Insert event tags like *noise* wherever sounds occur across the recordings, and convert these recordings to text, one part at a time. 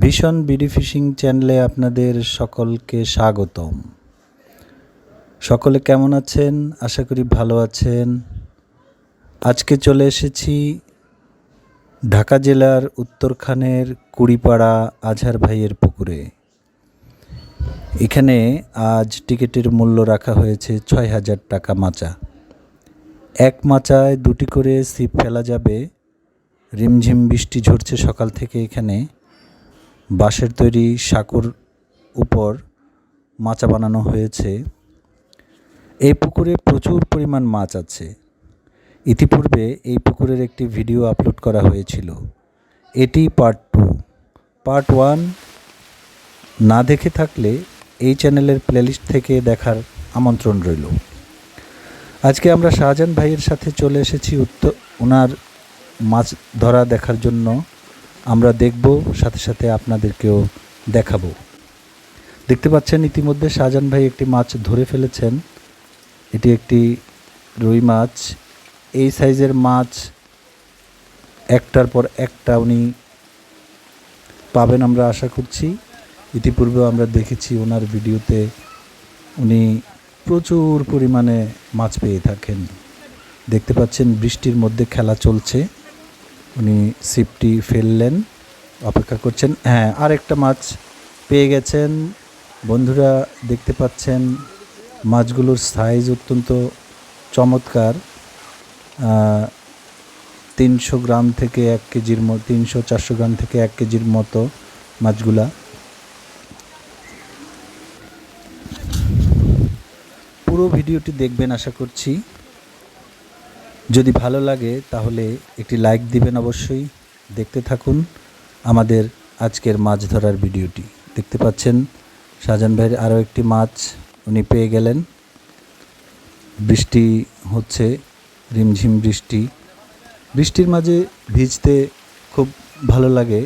ভীষণ BD fishing চ্যানেলে আপনাদের সকলকে স্বাগতম। সকলে কেমন আছেন? আশা করি ভালো আছেন। আজকে চলে এসেছি ঢাকা জেলার উত্তরখানের কুড়িপাড়া আজহার ভাইয়ের পুকুরে। এখানে আজ টিকিটের মূল্য রাখা হয়েছে ছয় হাজার টাকা মাচা। এক মাচায় দুটি করে সিপ ফেলা যাবে। রিমঝিম বৃষ্টি ঝরছে সকাল থেকে এখানে। বাঁশের তৈরি সাঁকোর উপর মাচা বানানো হয়েছে। এই পুকুরে প্রচুর পরিমাণ মাছ আছে। ইতিপূর্বে এই পুকুরের একটি ভিডিও আপলোড করা হয়েছিল। এটি পার্ট টু। পার্ট ওয়ান না দেখে থাকলে এই চ্যানেলের প্লেলিস্ট থেকে দেখার আমন্ত্রণ রইল। আজকে আমরা শাহজাহান ভাইয়ের সাথে চলে এসেছি উত্তর ওনার মাছ ধরা দেখার জন্য। আমরা দেখব, সাথে সাথে আপনাদেরকেও দেখাবো। দেখতে পাচ্ছেন ইতিমধ্যে শাহজাহান ভাই একটি মাছ ধরে ফেলেছেন। এটি একটি রুই মাছ। এই সাইজের মাছ একটার পর একটা উনি পাবেন আমরা আশা করছি। ইতিপূর্বেও আমরা দেখেছি ওনার ভিডিওতে উনি প্রচুর পরিমাণে মাছ পেয়ে থাকেন। দেখতে পাচ্ছেন বৃষ্টির মধ্যে খেলা চলছে। উনি সিপটি ফেললেন, অপেক্ষা করছেন। হ্যাঁ আরেকটা মাছ পেয়ে গেছেন। বন্ধুরা দেখতে পাচ্ছেন, মাছগুলোর সাইজ অত্যন্ত চমৎকার। তিনশো গ্রাম থেকে এক কেজির মতো তিনশো চারশো গ্রাম থেকে এক কেজির মতো মাছগুলা। পুরো ভিডিওটি দেখবেন, আশা করছি। যদি ভালো লাগে, তাহলে একটি লাইক দিবেন অবশ্যই। দেখতে থাকুন আমাদের আজকের মাছ ধরার ভিডিওটি। দেখতে পাচ্ছেন শাহজাহান ভাইয়ের আরও একটি মাছ উনি পেয়ে গেলেন। বৃষ্টি হচ্ছে, রিমঝিম বৃষ্টি। বৃষ্টির মাঝে ভিজতে খুব ভালো লাগে।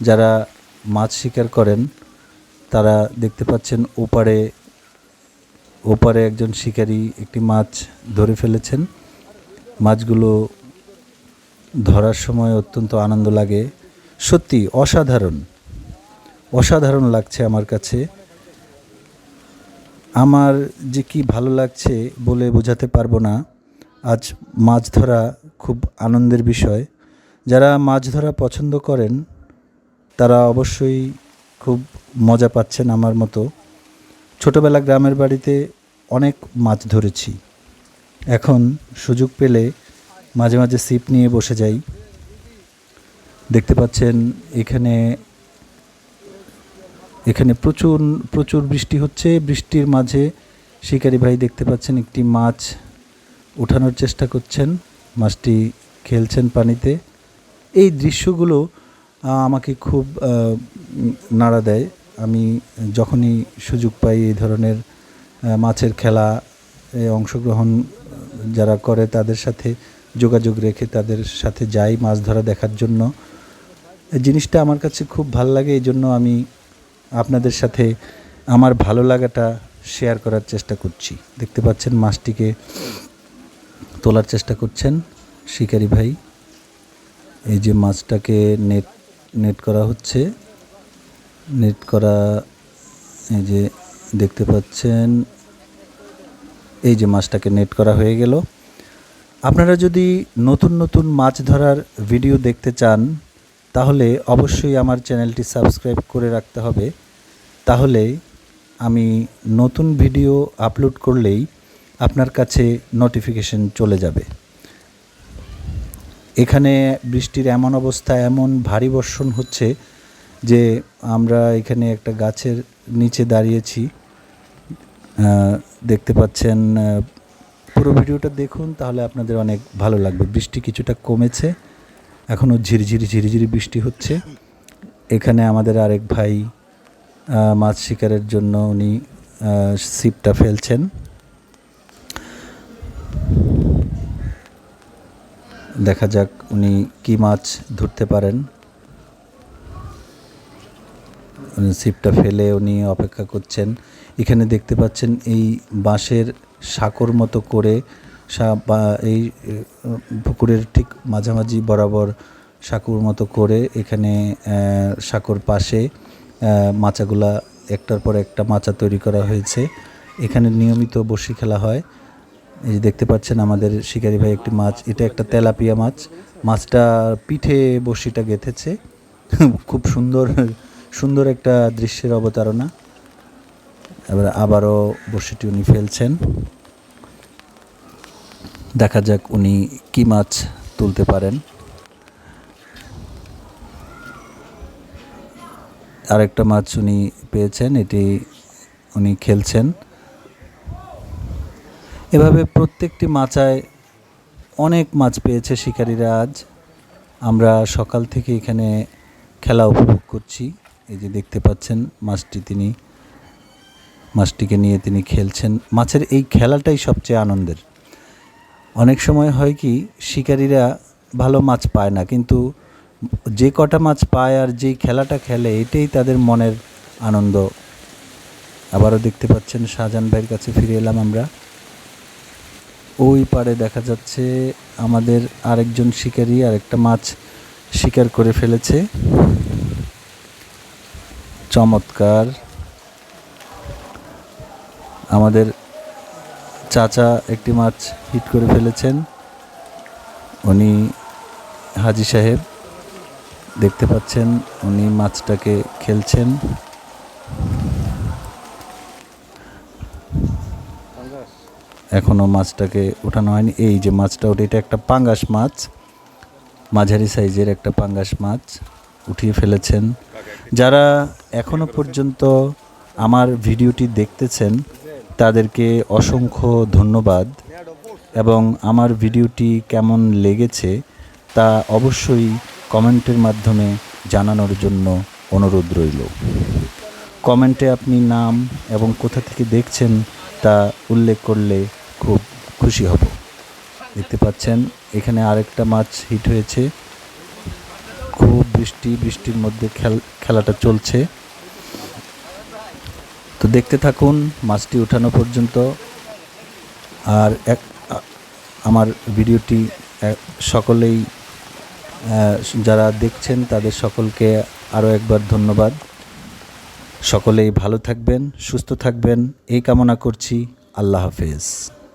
যারা মাছ শিকার করেন, তারা দেখতে পাচ্ছেন ওপারে ওপারে একজন শিকারী একটি মাছ ধরে ফেলেছেন। মাছগুলো ধরার সময় অত্যন্ত আনন্দ লাগে। সত্যি অসাধারণ। অসাধারণ লাগছে আমার কাছে। আমার যে কি ভালো লাগছে বলে বোঝাতে পারব না। আজ মাছ ধরা খুব আনন্দের বিষয়। যারা মাছ ধরা পছন্দ করেন, তারা অবশ্যই খুব মজা পাচ্ছেন আমার মতো। ছোটোবেলা গ্রামের বাড়িতে অনেক মাছ ধরেছি। এখন সুযোগ পেলে মাঝে মাঝে সিপ নিয়ে বসে যাই। দেখতে পাচ্ছেন এখানে এখানে প্রচুর প্রচুর বৃষ্টি হচ্ছে। বৃষ্টির মাঝে শিকারি ভাই দেখতে পাচ্ছেন একটি মাছ ওঠানোর চেষ্টা করছেন। মাছটি খেলছেন পানিতে। এই দৃশ্যগুলো আমাকে খুব নাড়া দেয়। আমি যখনই সুযোগ পাই এই ধরনের মাছের খেলা অংশগ্রহণ যারা করে তাদের সাথে যোগাযোগ রেখে তাদের সাথে যাই মাছ ধরা দেখার জন্য। জিনিসটা আমার কাছে খুব ভালো লাগে এই জন্য আমি আপনাদের সাথে আমার ভালো লাগাটা শেয়ার করার চেষ্টা করছি। দেখতে পাচ্ছেন মাছটিকে তোলার চেষ্টা করছেন শিকারি ভাই। এই যে মাছটাকে নেট নেট করা হচ্ছে। নেট করা, এই যে দেখতে পাচ্ছেন এই যে মাছটাকে নেট করা হয়ে গেল। আপনারা যদি নতুন নতুন মাছ ধরার ভিডিও দেখতে চান, তাহলে অবশ্যই আমার চ্যানেলটি সাবস্ক্রাইব করে রাখতে হবে। তাহলে আমি নতুন ভিডিও আপলোড করলেই আপনার কাছে নোটিফিকেশন চলে যাবে। এখানে বৃষ্টির এমন অবস্থা, এমন ভারী বর্ষণ হচ্ছে যে আমরা এখানে একটা গাছের নিচে দাঁড়িয়েছি। দেখতে পাচ্ছেন পুরো ভিডিওটা দেখুন, তাহলে আপনাদের অনেক ভালো লাগবে। বৃষ্টি কিছুটা কমেছে এখনও ঝিরিঝিরি ঝিরিঝিরি বৃষ্টি হচ্ছে। এখানে আমাদের আরেক ভাই মাছ শিকারের জন্য উনি ছিপটা ফেলছেন। দেখা যাক উনি কি মাছ ধরতে পারেন। ছিপটা ফেলে উনি অপেক্ষা করছেন। এখানে দেখতে পাচ্ছেন এই বাঁশের সাঁকর মতো করে বা এই পুকুরের ঠিক মাঝামাঝি বরাবর সাঁকুর মতো করে এখানে সাঁকোর পাশে মাচাগুলা একটার পর একটা মাচা তৈরি করা হয়েছে। এখানে নিয়মিত বড়শি খেলা হয়। এই যে দেখতে পাচ্ছেন আমাদের শিকারি ভাই একটি মাছ, এটা একটা তেলাপিয়া মাছ। মাছটা পিঠে বড়শিটা গেঁথেছে। *laughs* খুব সুন্দর সুন্দর একটা দৃশ্যের অবতারণা। এবার আবারও বড়শিটি উনি ফেলছেন। দেখা যাক উনি কি মাছ তুলতে পারেন। আরেকটা মাছ উনি পেয়েছেন, এটি উনি খেলছেন। এভাবে প্রত্যেকটি মাচায় অনেক মাছ পেয়েছে শিকারীরা আজ। আমরা সকাল থেকে এখানে খেলা উপভোগ করছি। এই যে দেখতে পাচ্ছেন মাছটি তিনি, মাছটিকে নিয়ে তিনি খেলছেন। মাছের এই খেলাটাই সবচেয়ে আনন্দের। অনেক সময় হয় কি, শিকারীরা ভালো মাছ পায় না, কিন্তু যে কটা মাছ পায় আর যেই খেলাটা খেলে, এটাই তাদের মনের আনন্দ। আবারও দেখতে পাচ্ছেন শাহজাহান ভাইয়ের কাছে ফিরে এলাম আমরা। ওই পারে দেখা যাচ্ছে আমাদের আরেকজন শিকারী, আরেকটা মাছ শিকার করে ফেলেছে। চমৎকার। আমাদের চাচা একটি মাছ হিট করে ফেলেছেন। উনি হাজি সাহেব, দেখতে পাচ্ছেন উনি মাছটাকে খেলছেন। এখনও মাছটাকে ওঠানো হয়নি। এই যে মাছটা ওঠে, এটা একটা পাঙ্গাস মাছ। মাঝারি সাইজের একটা পাঙ্গাস মাছ উঠিয়ে ফেলেছেন। যারা এখনও পর্যন্ত আমার ভিডিওটি দেখতেছেন, তাদেরকে অসংখ্য ধন্যবাদ। এবং আমার ভিডিওটি কেমন লেগেছে, তা অবশ্যই কমেন্টের মাধ্যমে জানানোর জন্য অনুরোধ রইল। কমেন্টে আপনি নাম এবং কোথা থেকে দেখছেন, তা উল্লেখ করলে খুব খুশি হব। দেখতে পাচ্ছেন, এখানে আরেকটা মাছ হিট হয়েছে। খুব বৃষ্টি, বৃষ্টির মধ্যে খেল, খেলাটা চলছে। তো দেখতে থাকুন, মাছটি ওঠানো পর্যন্ত। আর এক, আমার ভিডিওটি সকলেই যারা দেখছেন, তাদের সকলকে আরও একবার ধন্যবাদ। সকলেই ভালো থাকবেন, সুস্থ থাকবেন, এই কামনা করছি। আল্লাহ হাফেজ।